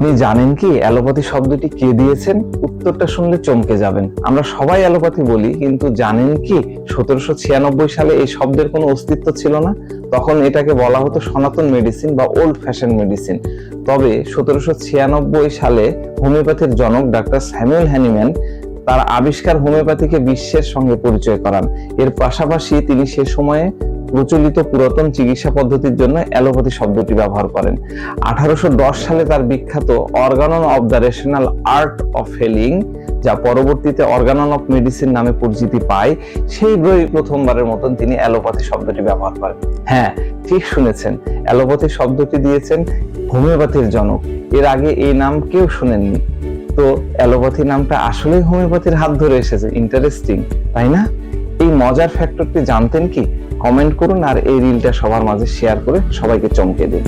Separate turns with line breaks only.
আপনি জানেন কি, অ্যালোপ্যাথি শব্দটি কে দিয়েছেন? উত্তরটা শুনলে চমকে যাবেন। আমরা সবাই অ্যালোপ্যাথি বলি, কিন্তু জানেন কি, সতেরোশো ছিয়ানব্বই সালে এই শব্দের কোনো অস্তিত্ব ছিল না। তখন এটাকে বলা হতো সনাতন মেডিসিন বা ওল্ড ফ্যাশন মেডিসিন। তবে সতেরোশো ছিয়ানব্বই সালে হোমিওপ্যাথির জনক ডাক্তার স্যামুয়েল হ্যানিম্যান তার আবিষ্কার হোমিওপ্যাথিকে বিশ্বের সঙ্গে পরিচয় করান। এর পাশাপাশি তিনি সে সময়ে প্রচলিত পুরাতন চিকিৎসা পদ্ধতির জন্য অ্যালোপ্যাথি শব্দটি ব্যবহার করেন। আঠারোশো সালে তার বিখ্যাত Organon of the rational art of healing, যা পরবর্তীতে অর্গানন অফ মেডিসিন নামে পরিচিতি পায়, সেই বই প্রথমবারের মতন তিনি অ্যালোপ্যাথি শব্দটি ব্যবহার করেন। হ্যাঁ ঠিক শুনেছেন, অ্যালোপ্যাথি শব্দটি দিয়েছেন হোমিওপ্যাথির জনক। এর আগে এই নাম কেউ শুনেননি। তো অ্যালোপ্যাথি নামটা আসলেই হোমিওপ্যাথির হাত ধরে এসেছে ইন্টারেস্টিং তাই না? এই মজার ফ্যাক্টরটি জানতেন কি? কমেন্ট করুন আর এই রিলটা সবার মাঝে শেয়ার করে সবাইকে চমকে দিন।